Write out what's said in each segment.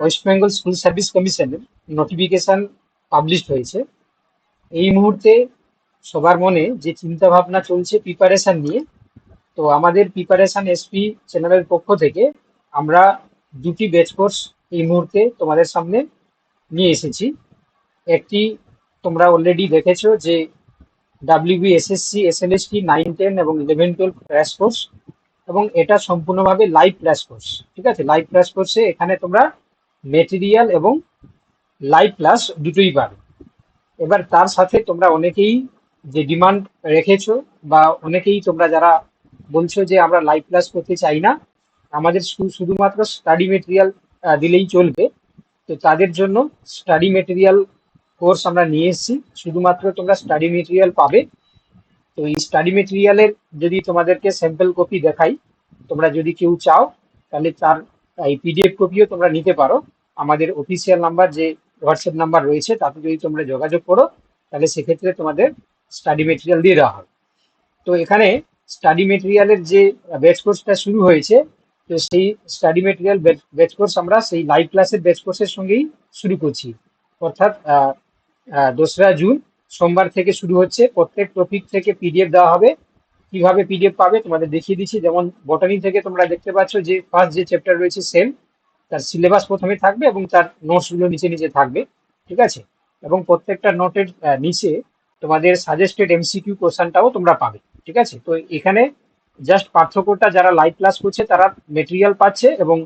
West Bengal school service কমিশনের notification publish হয়েছে। এই মুহূর্তে সবার মনে যে চিন্তা ভাবনা চলছে প্রিপারেশান নিয়ে, তো আমাদের প্রিপারেশান এসপি চ্যানেলের পক্ষ থেকে আমরা দুটি ব্যাচ কোর্স এই মুহূর্তে তোমাদের সামনে নিয়ে এসেছি। একটি তোমরা অলরেডি দেখেছ যে WB SSC SLST nine ten এবং ইলেভেন টুয়েলভ ক্র্যাশ কোর্স এবং এটা সম্পূর্ণভাবে লাইভ ক্লাস কোর্স ঠিক আছে? লাইভ ক্লাস কোর্সে এখানে তোমরা মেটেরিয়াল এবং লাইভ ক্লাস দুটোই পাবে। এবার তার সাথে তোমরা অনেকেই যে ডিমান্ড রেখেছো বা অনেকেই তোমরা যারা বলছো যে আমরা লাইভ ক্লাস করতে চাই না, আমাদের শুধুমাত্র স্টাডি মেটেরিয়াল দিলেই চলবে। তো তাদের জন্য স্টাডি মেটেরিয়াল কোর্স আমরা নিয়ে এসেছি। শুধুমাত্র তোমরা স্টাডি মেটেরিয়াল পাবে। তো এই স্টাডি মেটেরিয়ালের যদি তোমাদেরকে স্যাম্পল কপি দেখাই, তোমরা যদি কেউ চাও, তাহলে তার এই পিডিএফ কপিও তোমরা নিতে পারো। আমাদের অফিসিয়াল নাম্বার যে হোয়াটসঅ্যাপ নাম্বার রয়েছে, তাতে যদি তোমরা যোগাযোগ করো, তাহলে সেক্ষেত্রে তোমাদের স্টাডি মেটেরিয়াল দিয়ে দেওয়া হবে। তো এখানে স্টাডি মেটেরিয়ালের যে ব্যাচ কোর্সটা শুরু হয়েছে, তো সেই স্টাডি মেটেরিয়াল ব্যাচ কোর্স আমরা সেই লাইভ ক্লাসের ব্যাচ কোর্সের সঙ্গেই শুরু করছি। অর্থাৎ দোসরা জুন, সোমবার থেকে শুরু হচ্ছে। প্রত্যেক টপিক থেকে পিডিএফ দেওয়া হবে। কীভাবে পিডিএফ পাবে তোমাদের দেখিয়ে দিচ্ছি। যেমন বটানি থেকে তোমরা দেখতে পাচ্ছ যে ফার্স্ট যে চ্যাপ্টার রয়েছে সেম তার সিলেবাস প্রথমে থাকবে এবং তার নোটসগুলো নিচে নিচে থাকবে, ঠিক আছে? এবং প্রত্যেকটা নোটের নিচে তোমাদের সাজেস্টেড এমসিকিউ কোশ্চেনটাও তোমরা পাবে, ঠিক আছে? তো এখানে জাস্ট পার্থক্যটা যারা লাইভ ক্লাস করছে, তারা মেটেরিয়াল পাচ্ছে এবং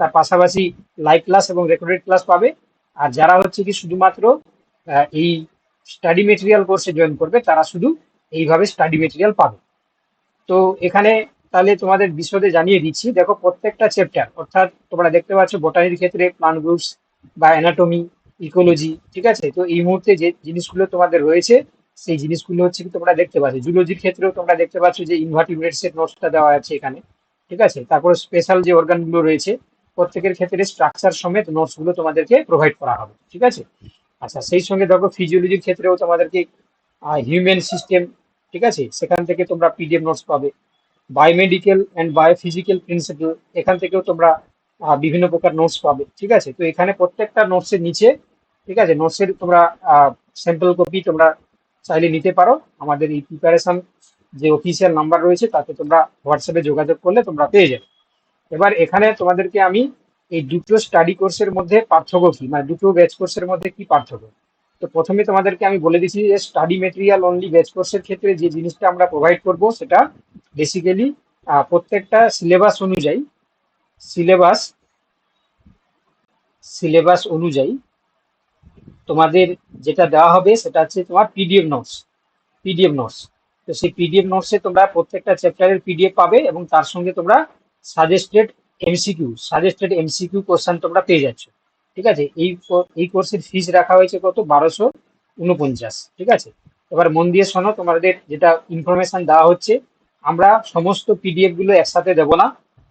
তার পাশাপাশি লাইভ ক্লাস এবং রেকর্ডেড ক্লাস পাবে। আর যারা হচ্ছে কি শুধুমাত্র এই স্টাডি মেটেরিয়াল কোর্সে জয়েন করবে, তারা শুধু এইভাবে স্টাডি মেটেরিয়াল পাবে। তো এখানে তাহলে তোমাদের বিশদে জানিয়ে দিচ্ছি। দেখো প্রত্যেকটা চ্যাপ্টার অর্থাৎ তোমরা দেখতে পাচ্ছ বোটানির ক্ষেত্রে প্লান্ট গ্রুপস বা অ্যানাটমি ইকোলজি ঠিক আছে? তো এই মুহূর্তে যে জিনিসগুলো তোমাদের রয়েছে, সেই জিনিসগুলো হচ্ছে কি তোমরা দেখতে পাচ্ছ। জুলজির ক্ষেত্রেও তোমরা দেখতে পাচ্ছ যে ইনভার্টিব্রেটস এর নোটসটা দেওয়া আছে এখানে, ঠিক আছে? তারপরে স্পেশাল যে অর্গানগুলো রয়েছে, প্রত্যেকের ক্ষেত্রে স্ট্রাকচার সমেত নোটসগুলো তোমাদেরকে প্রোভাইড করা হবে, ঠিক আছে? আচ্ছা সেই সঙ্গে দেখো ফিজিওলজির ক্ষেত্রেও তোমাদেরকে হিউম্যান সিস্টেম ঠিক আছে? সেখান থেকে তোমরা পিডিএফ নোটস পাবে। বায়োমেডিক্যাল অ্যান্ড বায়োফিজিক্যাল প্রিন্সিপাল এখান থেকেও তোমরা বিভিন্ন প্রকার নোটস পাবে। ঠিক আছে? তো এখানে প্রত্যেকটা নোটসের নিচে, ঠিক আছে? নোটসের তোমরা স্যাম্পল কপি তোমরা চাইলে নিতে পারো। আমাদের এই প্রিপারেশন যে অফিসিয়াল নাম্বার রয়েছে, তাতে তোমরা হোয়াটসঅ্যাপে যোগাযোগ করলে তোমরা পেয়ে যাবে। এবার এখানে তোমাদেরকে আমি এই দুটো স্টাডি কোর্সের মধ্যে পার্থক্য কি? মানে দুটো ব্যাচ কোর্সের মধ্যে কি পার্থক্য? তো প্রথমে তোমাদেরকে আমি বলে দিচ্ছি যে স্টাডি মেটেরিয়াল অনলি ব্যাচ কোর্সের ক্ষেত্রে যে জিনিসটা আমরা প্রোভাইড করব সেটা বেসিক্যালি প্রত্যেকটা সিলেবাস অনুযায়ী সিলেবাস সিলেবাস অনুযায়ী তোমাদের যেটা দেওয়া হবে সেটা হচ্ছে তোমার পিডিএফ নোটস পিডিএফ নোটস তো সেই পিডিএফ নোটসে তোমরা প্রত্যেকটা চ্যাপ্টারের পিডিএফ পাবে এবং তার সঙ্গে তোমরা suggested MCQ suggested MCQ question তোমরা পেয়ে যাচ্ছ। ঠিক আছে? এই এই কোর্সের ফিস রাখা হয়েছে কত? বারোশো উনপঞ্চাশ। ঠিক আছে? এবার মন দিয়ে শোনো, তোমাদের যেটা ইনফরমেশন দেওয়া হচ্ছে, আমরা সমস্ত পিডিএফগুলো একসাথে দেবো না।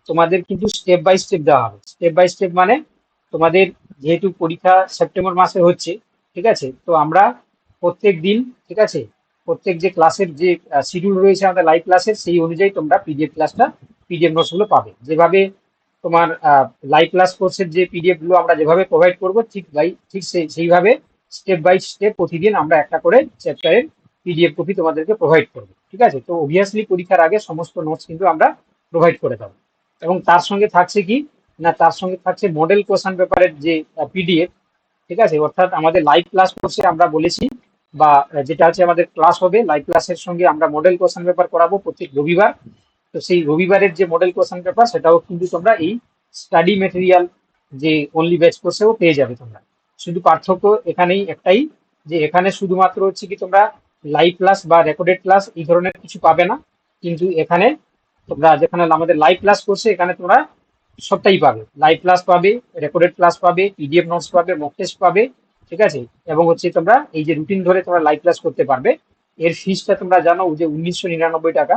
তোমাদের কিন্তু স্টেপ বাই স্টেপ দেওয়া হবে। স্টেপ বাই স্টেপ মানে তোমাদের যেহেতু পরীক্ষা সেপ্টেম্বর মাসে হচ্ছে, ঠিক আছে? তো আমরা প্রত্যেক দিন, ঠিক আছে? প্রত্যেক যে ক্লাসের যে শিডিউল রয়েছে আমাদের লাইভ ক্লাসের সেই অনুযায়ী তোমরা পিডিএফ ক্লাসটা পিডিএফ নোটসগুলো পাবে। যেভাবে তোমার লাইভ ক্লাস কোর্সের যে পিডিএফগুলো আমরা যেভাবে প্রোভাইড করব, ঠিক বাই ঠিক সেই, সেইভাবে স্টেপ বাই স্টেপ প্রতিদিন আমরা একটা করে চ্যাপ্টারের পিডিএফ কপি তোমাদেরকে প্রোভাইড করব, ঠিক আছে? তো অবভিয়াসলি পরীক্ষার আগে সমস্ত নোটস কিন্তু আমরা প্রোভাইড করে দেবো। এবং তার সঙ্গে থাকছে কি? না, তার সঙ্গে থাকছে মডেল কোশ্চেন পেপারের যে পিডিএফ ঠিক আছে? অর্থাৎ আমাদের লাইভ ক্লাস কোর্সে আমরা বলেছি, বা, যেটা হচ্ছে আমাদের ক্লাস হবে লাইভ ক্লাসের সঙ্গে আমরা মডেল কোশ্চেন পেপার করাবো প্রত্যেক রবিবার। তো সেই রবিবারের যে মডেল কোশ্চেন পেপার সেটাও কিন্তু তোমরা এই স্টাডি মেটেরিয়াল যে অনলি ব্যাচ কোর্সেও পেয়ে যাবে তোমরা। শুধু পার্থক্য এখানেই একটাই যে এখানে শুধুমাত্র হচ্ছে কি তোমরা লাইভ ক্লাস বা রেকর্ডেড ক্লাস এই ধরনের কিছু পাবে না, কিন্তু এখানে তোমরা যেখানে আমাদের লাইভ ক্লাস করছে এখানে তোমরা সবটাই পাবে। লাইভ ক্লাস পাবে রেকর্ডেড ক্লাস পাবে পিডিএফ নোটস পাবে মক টেস্ট পাবে, ঠিক আছে? এবং হচ্ছে তোমরা এই যে রুটিন ধরে তোমরা লাইভ ক্লাস করতে পারবে। এর ফিসটা তোমরা জানো যে উনিশশো নিরানব্বই টাকা।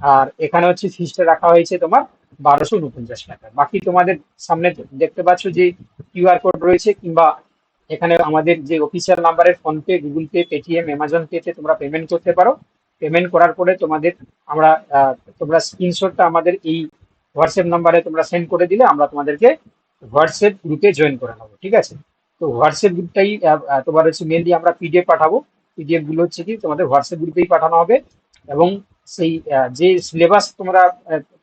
আর এখানে হচ্ছে ফিসটা রাখা হয়েছে তোমার বারোশো উনপঞ্চাশ টাকা। বাকি তোমাদের সামনে দেখতে পাচ্ছ যে কিউআর কোড রয়েছে কিংবা এখানে আমাদের যে অফিসিয়াল নাম্বারের PhonePe Google Pay Paytm Amazon পেতে তোমরা পেমেন্ট করতে পারো। পেমেন্ট করার পরে তোমাদের আমরা তোমরা স্ক্রিনশটটা আমাদের এই হোয়াটসঅ্যাপ নাম্বারে তোমরা সেন্ড করে দিলে আমরা তোমাদেরকে হোয়াটসঅ্যাপ গ্রুপে জয়েন করে নেব, ঠিক আছে? তো হোয়াটসঅ্যাপ গ্রুপটাই তোমার হচ্ছে মেনলি আমরা পিডিএফ পাঠাবো। পিডিএফগুলো হচ্ছে কি তোমাদের হোয়াটসঅ্যাপ গ্রুপেই পাঠানো হবে এবং সেই যে সিলেবাস তোমরা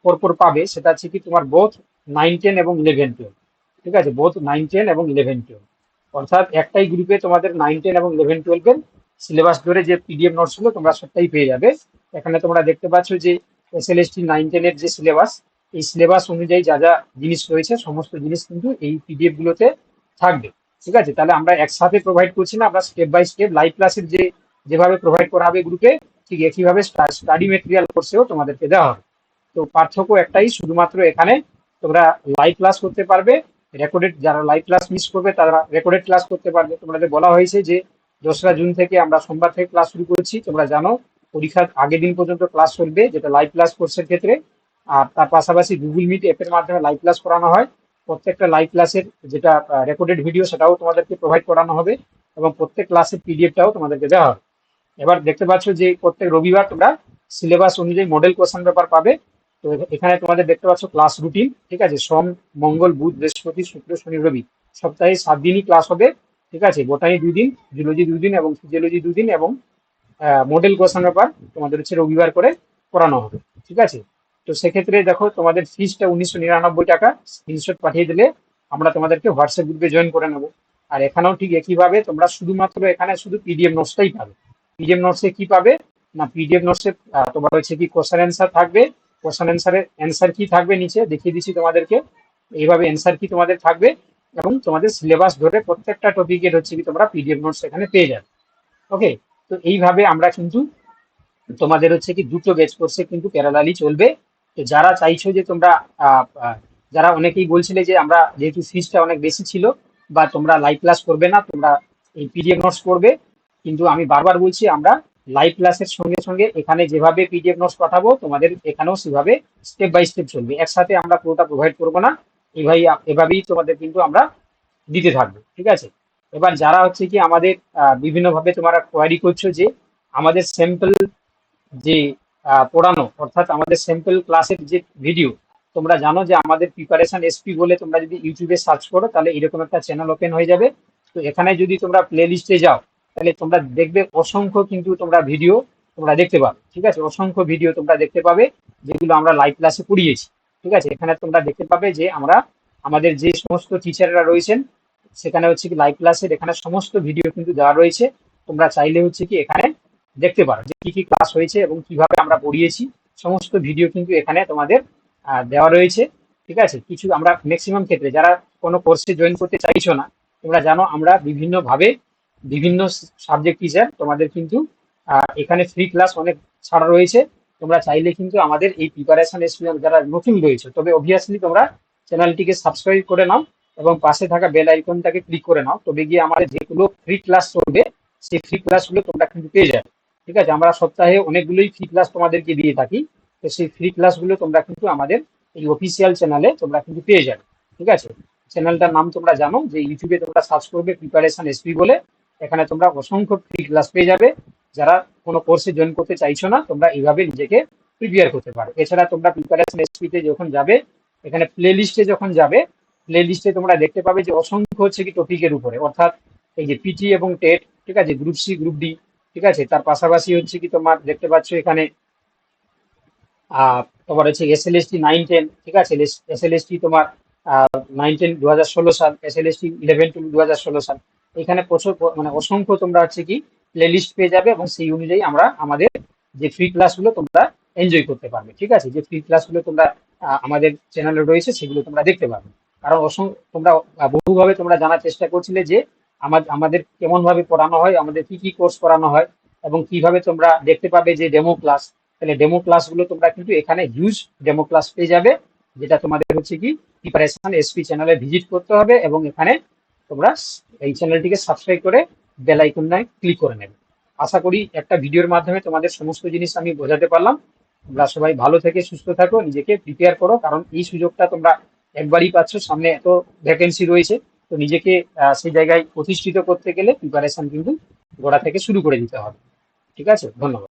পরপর পাবে, সেটা হচ্ছে কি তোমার বোথ নাইন টেন এবং ইলেভেন টুয়েলভ ঠিক আছে? বোথ নাইন টেন এবং ইলেভেন টুয়েলভ অর্থাৎ একটাই গ্রুপে তোমাদের নাইন টেন এবং ইলেভেন টুয়েলভের সিলেবাস ধরে যে পিডিএফ নোটসগুলো তোমরা সবটাই পেয়ে যাবে। এখানে তোমরা দেখতে পাচ্ছ যে S L S T nine টেনের যে সিলেবাস এই সিলেবাস অনুযায়ী যা যা জিনিস রয়েছে, সমস্ত জিনিস কিন্তু এই পিডিএফ গুলোতে থাকবে। ঠিক আছে? তাহলে আমরা একসাথে প্রোভাইড করছি না, আমরা স্টেপ বাই স্টেপ লাইভ ক্লাসের যে, যেভাবে প্রোভাইড করা হবে গ্রুপে ঠিক একইভাবে স্টাডি মেটেরিয়াল কোর্সেও তোমাদেরকে দেওয়া হবে। তো পার্থক্য একটাই, শুধুমাত্র এখানে তোমরা লাইভ ক্লাস করতে পারবে রেকর্ডেড যারা লাইভ ক্লাস মিস করবে তারা রেকর্ডেড ক্লাস করতে পারবে। তোমাদের বলা হয়েছে যে দোসরা জুন থেকে আমরা সোমবার থেকে ক্লাস শুরু করেছি, তোমরা জানো পরীক্ষার আগের দিন পর্যন্ত ক্লাস চলবে, যেটা লাইভ ক্লাস কোর্সের ক্ষেত্রে। আর তার পাশাপাশি গুগল মিট অ্যাপের মাধ্যমে লাইভ ক্লাস করানো হয়। প্রত্যেকটা লাইভ ক্লাসের যেটা রেকর্ডেড ভিডিও সেটাও তোমাদেরকে প্রোভাইড করানো হবে এবং প্রত্যেক ক্লাসের পিডিএফটাও তোমাদেরকে দেওয়া হবে। এবার দেখতে পাচ্ছ যে প্রত্যেক রবিবার তোমরা সিলেবাস অনুযায়ী মডেল কোশ্চেন পেপার পাবে। তো এখানে তোমাদের দেখতে পাচ্ছ ক্লাস রুটিন ঠিক আছে? সোম, মঙ্গল, বুধ, বৃহস্পতি, শুক্র, শনি, রবি। সপ্তাহে সাত দিনই ক্লাস হবে, ঠিক আছে? বোটানি দুই দিন জুলজি দুই দিন এবং ফিজিওলজি দুই দিন এবং মডেল কোশ্চেন পেপার তোমাদের হচ্ছে রবিবার করে করানো হবে, ঠিক আছে? তো সেক্ষেত্রে দেখো তোমাদের ফিজটা উনিশশো নিরানব্বই টাকা স্ক্রিনশট পাঠিয়ে দিলে আমরা তোমাদেরকে হোয়াটসঅ্যাপ গ্রুপে জয়েন করে নেব। আর এখানেও ঠিক একইভাবে তোমরা শুধুমাত্র এখানে শুধু পিডিএফ নোটসটাই পাবে। পিডিএফ নোটসে কি পাবে? না পিডিএফ নোটসে তোমার হচ্ছে কি কোশ্চেন অ্যান্সার থাকবে? কোশ্চেন অ্যান্সারের অ্যান্সার কি থাকবে নিচে? দেখিয়ে দিচ্ছি তোমাদেরকে। এইভাবে অ্যান্সার কি তোমাদের থাকবে? এবং তোমাদের সিলেবাস ধরে প্রত্যেকটা টপিকের হচ্ছে কি তোমরা পিডিএফ নোটস এখানে পেয়ে যাবে। ওকে তো এইভাবে আমরা কিন্তু তোমাদের হচ্ছে কি দুটো ব্যাচ কোর্সে কিন্তু প্যারালালি চলবে। তো যারা চাইছো যে তোমরা যারা অনেকেই বলছিলে যে আমরা যেহেতু ফিজটা অনেক বেশি ছিল বা তোমরা লাইভ ক্লাস করবে না, তোমরা এই পিডিএফ নোটস করবে। কিন্তু আমি বারবার বলছি, আমরা লাইভ ক্লাসের সঙ্গে সঙ্গে এখানে যেভাবে পিডিএফ নোটস পাঠাবো, তোমাদের এখানেও সেভাবে স্টেপ বাই স্টেপ চলবে। একসাথে আমরা পুরোটা প্রোভাইড করব না, এভাবেই এভাবেই তোমাদের কিন্তু আমরা দিতে থাকব, ঠিক আছে? এবার যারা হচ্ছে কি আমাদের বিভিন্নভাবে তোমরা কোয়ারি করছ যে আমাদের স্যাম্পল যে পড়ানো, অর্থাৎ আমাদের স্যাম্পল ক্লাসের যে ভিডিও তোমরা জানো যে আমাদের প্রিপারেশন এসপি বলে তোমরা যদি ইউটিউবে সার্চ করো, তাহলে এরকম একটা চ্যানেল ওপেন হয়ে যাবে। তো এখানে যদি তোমরা প্লে লিস্টে যাও তাহলে তোমরা দেখবে অসংখ্য কিন্তু তোমরা ভিডিও তোমরা দেখতে পাবে, ঠিক আছে? অসংখ্য ভিডিও তোমরা দেখতে পাবে, যেগুলো আমরা লাইভ ক্লাসে পড়িয়েছি, ঠিক আছে? এখানে তোমরা দেখতে পাবে যে আমরা আমাদের যে সমস্ত টিচাররা রয়েছেন, সেখানে হচ্ছে কি লাইভ ক্লাসের এখানে সমস্ত ভিডিও কিন্তু দেওয়া রয়েছে। তোমরা চাইলে হচ্ছে কি এখানে দেখতে পারো যে কি কি ক্লাস হয়েছে এবং কীভাবে আমরা পড়িয়েছি। সমস্ত ভিডিও কিন্তু এখানে তোমাদের দেওয়া রয়েছে, ঠিক আছে? কিছু আমরা ম্যাক্সিমাম ক্ষেত্রে, যারা কোনো কোর্সে জয়েন করতে চাইছো না, তোমরা জানো আমরা বিভিন্নভাবে বিভিন্ন সাবজেক্ট টিচার তোমাদের কিন্তু এখানে ফ্রি ক্লাস অনেক ছাড়া রয়েছে। তোমরা চাইলে কিন্তু আমাদের এই প্রিপারেশন স্টুডেন্ট যারা নতুন রয়েছে, তবে অবভিয়াসলি তোমরা চ্যানেলটিকে সাবস্ক্রাইব করে নাও এবং পাশে থাকা বেল আইকনটাকে ক্লিক করে নাও। তবে গিয়ে আমাদের যেগুলো ফ্রি ক্লাস চলবে, সেই ফ্রি ক্লাসগুলো তোমরা কিন্তু পেয়ে যাবে। ঠিক আছে? আমরা সপ্তাহে অনেকগুলোই ফ্রি ক্লাস তোমাদেরকে দিয়ে থাকি। তো সেই ফ্রি ক্লাসগুলো তোমরা কিন্তু আমাদের এই অফিসিয়াল চ্যানেলে তোমরা কিন্তু পেয়ে যাবে। ঠিক আছে? চ্যানেলটার নাম তোমরা জানো, যে ইউটিউবে তোমরা সার্চ করবে প্রিপারেশন এসপি বলে। এখানে তোমরা অসংখ্য ফ্রি ক্লাস পেয়ে যাবে। যারা কোনো কোর্সে জয়েন করতে চাইছো না, তোমরা এইভাবে নিজেকে প্রিপেয়ার করতে পারো। এছাড়া তোমরা প্রিপারেশন এসপিতে যখন যাবে, এখানে প্লে লিস্টে যখন যাবে প্লে লিস্টে তোমরা দেখতে পাবে যে অসংখ্য হচ্ছে কি টপিকের উপরে। অর্থাৎ এই যে পিটি এবং টেট ঠিক আছে? গ্রুপ সি গ্রুপ ডি ঠিক আছে? তার পাশাপাশি হচ্ছে কি তোমার দেখতে পাচ্ছ এখানে তোমার হচ্ছে S L S T nine ten ঠিক আছে? এস এল এস টি তোমার নাইন টেন দু হাজার ষোলো সাল S L S T eleven to দু হাজার ষোলো সাল। এখানে প্রচুর মানে অসংখ্য তোমরা হচ্ছে কি প্লে লিস্ট পেয়ে যাবে এবং সেই অনুযায়ী আমরা আমাদের যে ফ্রি ক্লাসগুলো তোমরা এনজয় করতে পারবে, ঠিক আছে? যে ফ্রি ক্লাসগুলো তোমরা আমাদের চ্যানেলে রয়েছে সেগুলো তোমরা দেখতে পাবে কারণ অসংখ্য তোমরা বহুভাবে তোমরা জানার চেষ্টা করছিলে যে আমাদের আমাদের কেমন ভাবে পড়ানো হয়, আমাদের কি কি কোর্স করানো হয় এবং কীভাবে তোমরা দেখতে পাবে যে ডেমো ক্লাস তাহলে ডেমো ক্লাসগুলো তোমরা কিন্তু এখানে হিউজ ডেমো ক্লাস পেয়ে যাবে, যেটা তোমাদের হচ্ছে কি প্রিপারেশন এসপি চ্যানেলে ভিজিট করতে হবে এবং এখানে তোমরা এই চ্যানেলটিকে সাবস্ক্রাইব করে বেল আইকনটায় ক্লিক করে নেবে। আশা করি একটা ভিডিওর মাধ্যমে তোমাদের সমস্ত জিনিস আমি বোঝাতে পারলাম। তোমরা সবাই ভালো থেকে সুস্থ থাকো, নিজেকে প্রিপেয়ার করো, কারণ এই সুযোগটা তোমরা একবারই পাচ্ছ। সামনে এত ভ্যাকেন্সি রয়েছে, তো নিজেকে সেই জায়গায় প্রতিষ্ঠিত করতে গেলে প্রিপারেশন কিন্তু গোড়া থেকে শুরু করে দিতে হবে। ঠিক আছে? ধন্যবাদ।